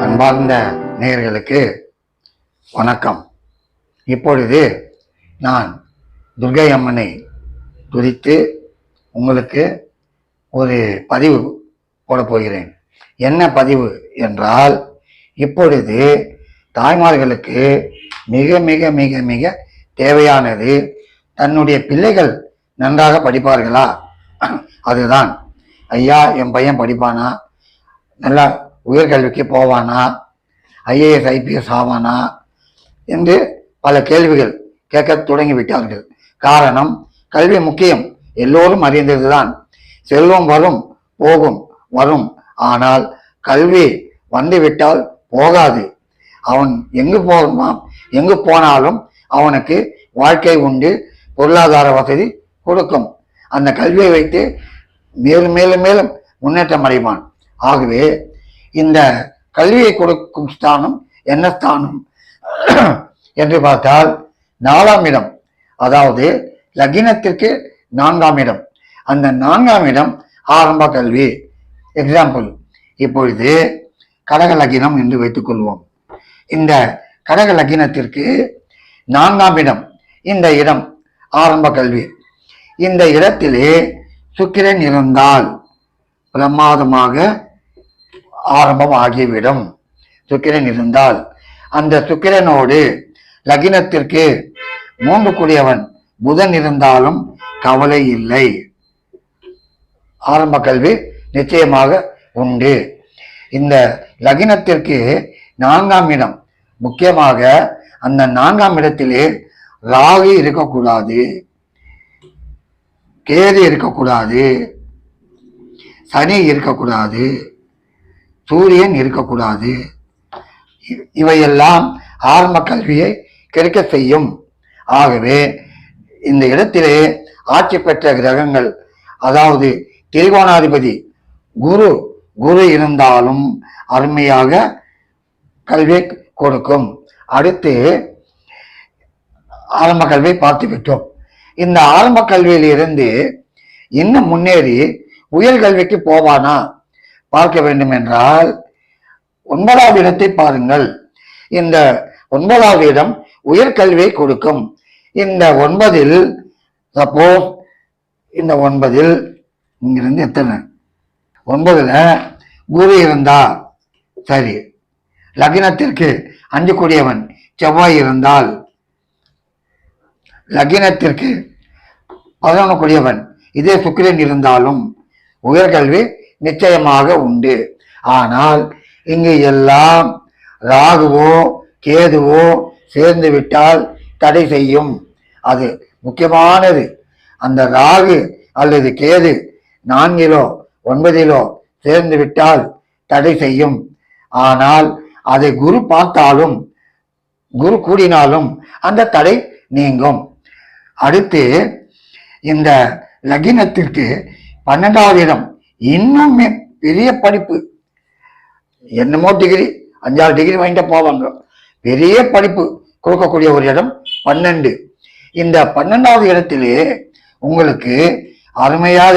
அன்பார்ந்த நேயர்களுக்கு வணக்கம். இப்பொழுது நான் துர்கை அம்மனை துதித்து உங்களுக்கு ஒரு பதிவு போட போகிறேன். என்ன பதிவு என்றால் இப்பொழுது தாய்மார்களுக்கு மிக மிக மிக மிக தேவையானது தன்னுடைய பிள்ளைகள் நன்றாக படிப்பார்களா? அதுதான். ஐயா என் பையன் படிப்பானா? நல்லா உயர்கல்விக்கு போவானா? ஐஏஎஸ் ஐபிஎஸ் ஆவானா? என்று பல கேள்விகள் கேட்க தொடங்கி விட்டார்கள் காரணம் கல்வி முக்கியம். எல்லோரும் அறிந்ததுதான். செல்வம் வரும் போகும் வரும். ஆனால் கல்வி வந்துவிட்டால் போகாது. அவன் எங்கு போகணுமாம் எங்கு போனாலும் அவனுக்கு வாழ்க்கை உண்டு பொருளாதார வசதி கொடுக்கும். அந்த கல்வியை வைத்து மேலும் மேலும் மேலும் முன்னேற்றம் அடைவான். ஆகவே இந்த கல்வியை கொடுக்கும் ஸ்தானம் என்ன ஸ்தானம்? என்று பார்த்தால் நாலாம் இடம். அதாவது லக்கினத்திற்கு நான்காம் இடம். அந்த நான்காம் இடம் ஆரம்ப கல்வி. எக்ஸாம்பிள் இப்பொழுது கடக லகினம் என்று வைத்துக் கொள்வோம். இந்த கடக லக்கினத்திற்கு நான்காம் இடம். இந்த இடம் ஆரம்ப கல்வி. இந்த இடத்திலே சுக்கிரன் இருந்தால் பிரமாதமாக ஆரம்பம் ஆகிவிடும் சுக்கிரன் இருந்தால் அந்த சுக்கிரனோடு லகினத்திற்கு மூன்று கூடியவன் புதன் இருந்தாலும் கவலை இல்லை. ஆரம்ப கல்வி நிச்சயமாக உண்டு. இந்த லகினத்திற்கு நான்காம் இடம். முக்கியமாக அந்த நான்காம் இடத்திலே ராகு இருக்கக்கூடாது. கேது இருக்கக்கூடாது. சனி இருக்கக்கூடாது. சூரியன் இருக்கக்கூடாது. இவையெல்லாம் ஆரம்ப கல்வியை கெடுக்க செய்யும். ஆகவே இந்த இடத்திலே ஆட்சி பெற்ற கிரகங்கள் அதாவது திரிகோணாதிபதி குரு குரு இருந்தாலும் அருமையாக கல்வியை கொடுக்கும். அடுத்து ஆரம்ப கல்வியை பார்த்து விட்டோம். இந்த ஆரம்ப கல்வியிலிருந்து இன்னும் முன்னேறி உயர் கல்விக்கு போவானா? பார்க்க வேண்டும் என்றால் ஒன்பதாவது இடத்தை பாருங்கள். இந்த ஒன்பதாவது இடம் உயர்கல்வியை கொடுக்கும். இந்த ஒன்பதில் சப்போஸ் இந்த ஒன்பதில் இங்கிருந்து எத்தனை? ஒன்பதுல குரு இருந்தா சரி. லக்னத்திற்கு அஞ்சு கூடியவன் செவ்வாய் இருந்தால் லக்னத்திற்கு பதினொன்று கூடியவன் இதே சுக்கிரன் இருந்தாலும் உயர்கல்வி நிச்சயமாக உண்டு. ஆனால் இங்கு எல்லாம் ராகுவோ கேதுவோ சேர்ந்து விட்டால் தடை செய்யும். அது முக்கியமானது. அந்த ராகு அல்லது கேது நான்கிலோ ஒன்பதிலோ சேர்ந்து விட்டால் தடை செய்யும். ஆனால் அதை குரு பார்த்தாலும் குரு கூடினாலும் அந்த தடை நீங்கும். அடுத்து இந்த லகினத்திற்கு பன்னெண்டாவது இடம். இன்னும் பெரிய படிப்பு. என்னமோ டிகிரி அஞ்சாறு டிகிரி வாங்கிட்டு போவாங்க. பெரிய படிப்பு கொடுக்கக்கூடிய ஒரு இடம் பன்னெண்டு. இந்த பன்னெண்டாவது இடத்திலே உங்களுக்கு அருமையாக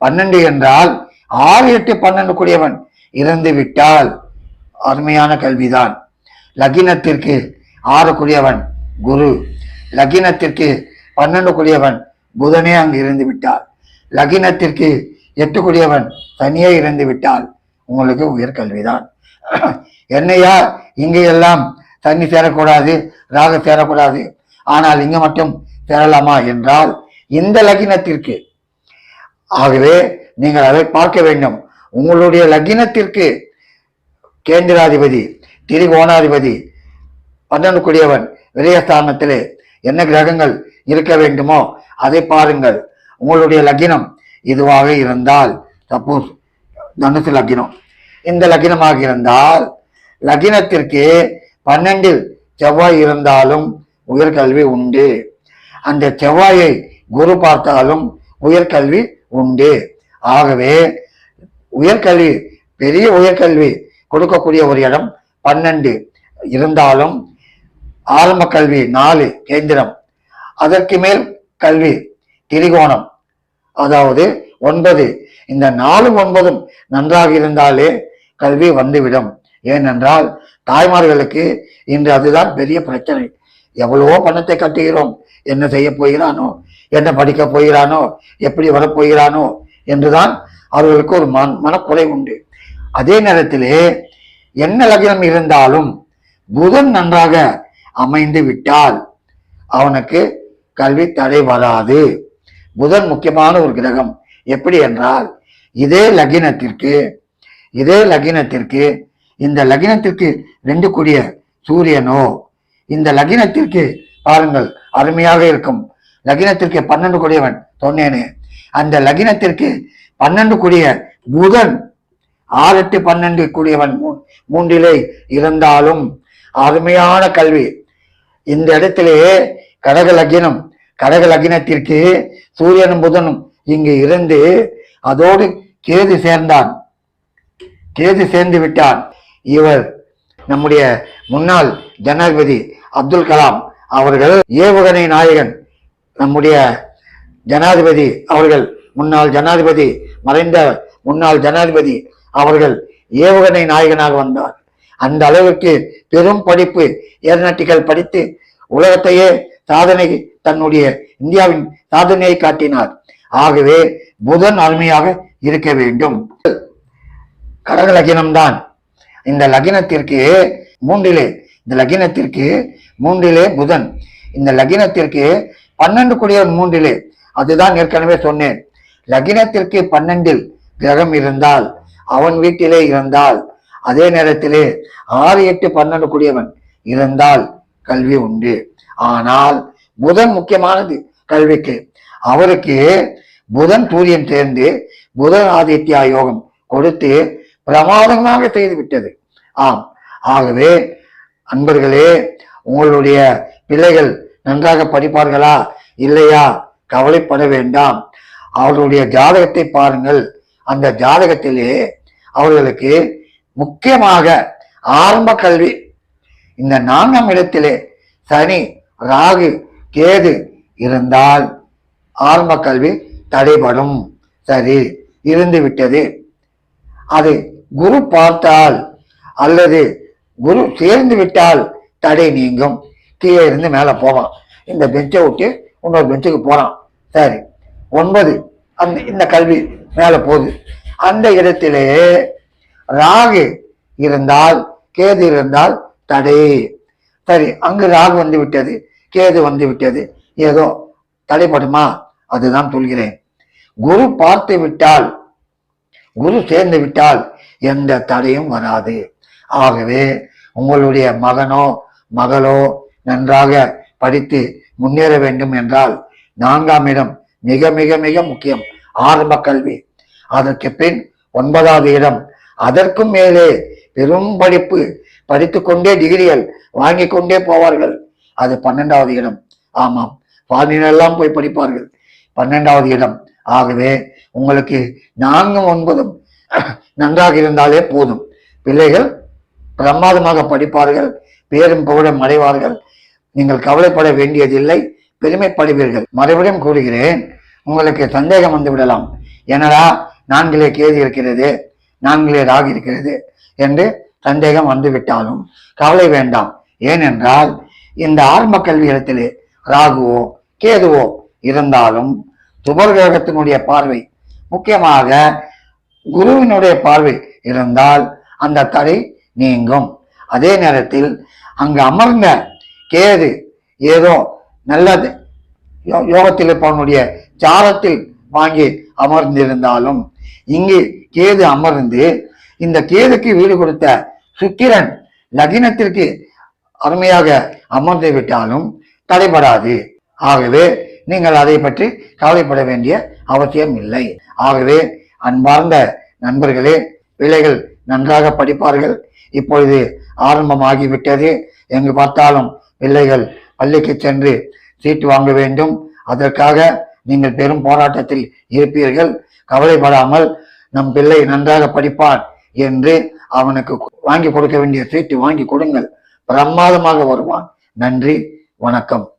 பன்னெண்டு என்றால் ஆறு எட்டு பன்னெண்டு கூடியவன் இறந்து விட்டால் அருமையான கல்விதான். லக்கினத்திற்கு ஆறு கூடியவன் குரு. லக்கினத்திற்கு பன்னெண்டு கூடியவன் புதனே அங்கு இருந்து விட்டால் லக்கினத்திற்கு எட்டுக்குடியவன் தனியே இறந்து விட்டால் உங்களுக்கு உயர்கல்விதான் என்னையா இங்கே எல்லாம் தண்ணி சேரக்கூடாது ராக சேரக்கூடாது? ஆனால் இங்கே மட்டும் சேரலாமா என்றால் இந்த லக்கினத்திற்கு ஆகவே நீங்கள் அதை பார்க்க வேண்டும். உங்களுடைய லக்கினத்திற்கு கேந்திராதிபதி திரிகோணாதிபதி பன்னெண்டு விரயஸ்தானத்திலே என்ன கிரகங்கள் இருக்க வேண்டுமோ அதை பாருங்கள். உங்களுடைய லக்கினம் இதுவாக இருந்தால் சப்போஸ் தனுசு லக்கினம் இந்த லக்கினமாக இருந்தால் லக்கினத்திற்கு பன்னெண்டில் செவ்வாய் இருந்தாலும் உயர்கல்வி உண்டு. அந்த செவ்வாயை குரு பார்த்தாலும் உயர்கல்வி உண்டு. ஆகவே உயர்கல்வி பெரிய உயர்கல்வி கொடுக்கக்கூடிய ஒரு இடம் பன்னெண்டு இருந்தாலும் ஆரம்ப கல்வி நாலு கேந்திரம். அதற்கு மேல் கல்வி திரிகோணம். அதாவது ஒன்பது. இந்த நாலு ஒன்பதும் நன்றாக இருந்தாலே கல்வி வந்துவிடும். ஏனென்றால் தாய்மார்களுக்கு இன்று அதுதான் பெரிய பிரச்சனை. எவ்வளவோ பணத்தை கட்டுகிறோம். என்ன செய்ய போகிறானோ? என்ன படிக்க போகிறானோ? எப்படி வரப்போகிறானோ? என்றுதான் அவர்களுக்கு ஒரு மன மனக்குறை உண்டு. அதே நேரத்திலே என்ன லக்னம் இருந்தாலும் புதன் நன்றாக அமைந்து விட்டால் அவனுக்கு கல்வி தடை வராது. புதன் முக்கியமான ஒரு கிரகம். எப்படி என்றால் இதே லக்னத்திற்கு இதே லக்னத்திற்கு இந்த லக்னத்திற்கு ரெண்டு கூடிய சூரியனோ இந்த லக்னத்திற்கு பாருங்கள் அருமையாக இருக்கும். லக்னத்திற்கு பன்னெண்டு கூடியவன் சொன்னேனே அந்த லக்னத்திற்கு பன்னெண்டு கூடிய புதன் ஆறு எட்டு பன்னெண்டு கூடியவன் மூ- மூன்றிலே இருந்தாலும் அருமையான கல்வி. இந்த இடத்திலேயே கடக லக்னம் கடக லக்னத்திற்கு சூரியனும் புதனும் இங்கு இருந்து அதோடு கேது சேர்ந்தான். கேது சேர்ந்து விட்டான். இவர் நம்முடைய முன்னாள் ஜனாதிபதி அப்துல் கலாம் அவர்கள் ஏவுகணை நாயகன் நம்முடைய ஜனாதிபதி அவர்கள் முன்னாள் ஜனாதிபதி மறைந்த முன்னாள் ஜனாதிபதி அவர்கள் ஏவுகணை நாயகனாக வந்தார். அந்த அளவிற்கு பெரும் படிப்பு ஏரோநாட்டிக்கல் படித்து உலகத்தையே சாதனை தன்னுடைய இந்தியாவின் சாதனையை காட்டினார். ஆகவே புதன் அருமையாக இருக்க வேண்டும். கடக லகினம்தான். இந்த லக்னத்திற்கு மூன்றிலே இந்த லக்னத்திற்கு மூன்றிலே புதன். இந்த லக்னத்திற்கு பன்னெண்டு கூடியவன் மூன்றிலே. அதுதான் ஏற்கனவே சொன்னேன். லக்னத்திற்கு பன்னெண்டில் கிரகம் இருந்தால் அவன் வீட்டிலே இருந்தால் அதே நேரத்திலே ஆறு எட்டு பன்னெண்டு கூடியவன் இருந்தால் கல்வி உண்டு. ஆனால் புதன் முக்கியமானது கல்விக்கு. அவருக்கு புதன் சூரியன் சேர்ந்து புதன் ஆதித்யா யோகம் கொடுத்து பிரமாதமாக செய்து விட்டது ஆம். ஆகவே அன்பர்களே உங்களுடைய பிள்ளைகள் நன்றாக படிப்பார்களா இல்லையா? கவலைப்பட வேண்டாம். அவர்களுடைய ஜாதகத்தை பாருங்கள். அந்த ஜாதகத்திலே அவர்களுக்கு முக்கியமாக ஆரம்ப கல்வி. இந்த நான்காம் இடத்திலே சனி ராகு கேது இருந்தால் ஆரம்ப கல்வி தடைபடும். சரி இருந்து விட்டது. அது குரு பார்த்தால் அல்லது குரு சேர்ந்து விட்டால் தடை நீங்கும். கீழே இருந்து மேலே போவான். இந்த பெஞ்சை விட்டு இன்னொரு பெஞ்சுக்கு போறான். சரி ஒன்பது. அந்த இந்த கல்வி மேலே போகுது. அந்த இடத்திலே ராகு இருந்தால் கேது இருந்தால் தடை. சரி அங்கு ராகு வந்து விட்டது கேது வந்து விட்டது. ஏதோ தடைப்படுமா அதுதான் சொல்கிறேன். குரு பார்த்து விட்டால் குரு சேர்ந்து விட்டால் எந்த தடையும் வராது. ஆகவே உங்களுடைய மகனோ மகளோ நன்றாக படித்து முன்னேற வேண்டும் என்றால் நான்காம் இடம் மிக மிக மிக முக்கியம். ஆரம்ப கல்வி. அதற்கு பின் ஒன்பதாவது இடம். அதற்கும் மேலே பெரும் படிப்பு படித்துக் கொண்டே டிகிரிகள் வாங்கி கொண்டே போவார்கள். அது பன்னெண்டாவது இடம். ஆமாம் பாதினெல்லாம் போய் படிப்பார்கள். பன்னெண்டாவது இடம். ஆகவே உங்களுக்கு நான்கும் ஒன்பதும் நன்றாக இருந்தாலே போதும். பிள்ளைகள் பிரமாதமாக படிப்பார்கள் பேரும் புகழும் அடைவார்கள். நீங்கள் கவலைப்பட வேண்டியதில்லை பெருமைப்படுவீர்கள். மறுபடியும் கூறுகிறேன் உங்களுக்கு சந்தேகம் வந்து விடலாம். என்னடா நான்கிலே கேது இருக்கிறது நான்கிலே ராகு இருக்கிறது என்று சந்தேகம் வந்துவிட்டாலும் கவலை வேண்டாம். ஏனென்றால் இந்த ஆரம்ப கல்வியிடத்திலே ராகுவோ கேதுவோ இருந்தாலும் சுபர்கிரகத்தினுடைய பார்வை முக்கியமாக குருவினுடைய பார்வை இருந்தால் அந்த தடை நீங்கும். அதே நேரத்தில் அங்கு அமர்ந்த கேது ஏதோ நல்லது யோ- யோகத்தில் இருப்பவனுடைய சாரத்தில் வாங்கி அமர்ந்திருந்தாலும் இங்கு கேது அமர்ந்து இந்த கேதுக்கு வீடு கொடுத்த சுக்கிரன் லகினத்திற்கு அருமையாக அமர்ந்து விட்டாலும் தடைபடாது. ஆகவே நீங்கள் அதை பற்றி கவலைப்பட வேண்டிய அவசியம் இல்லை. ஆகவே அன்பார்ந்த நண்பர்களே பிள்ளைகள் நன்றாக படிப்பார்கள். இப்பொழுது ஆரம்பமாகிவிட்டது. எங்கு பார்த்தாலும் பிள்ளைகள் பள்ளிக்கு சென்று சீட்டு வாங்க வேண்டும். அதற்காக நீங்கள் பெரும் போராட்டத்தில் இருப்பீர்கள். கவலைப்படாமல் நம் பிள்ளை நன்றாக படிப்பான். என்று அவனுக்கு வாங்கி கொடுக்க வேண்டிய சீட்டு வாங்கி கொடுங்கள். பிரமாதமாக வருவான். நன்றி வணக்கம்.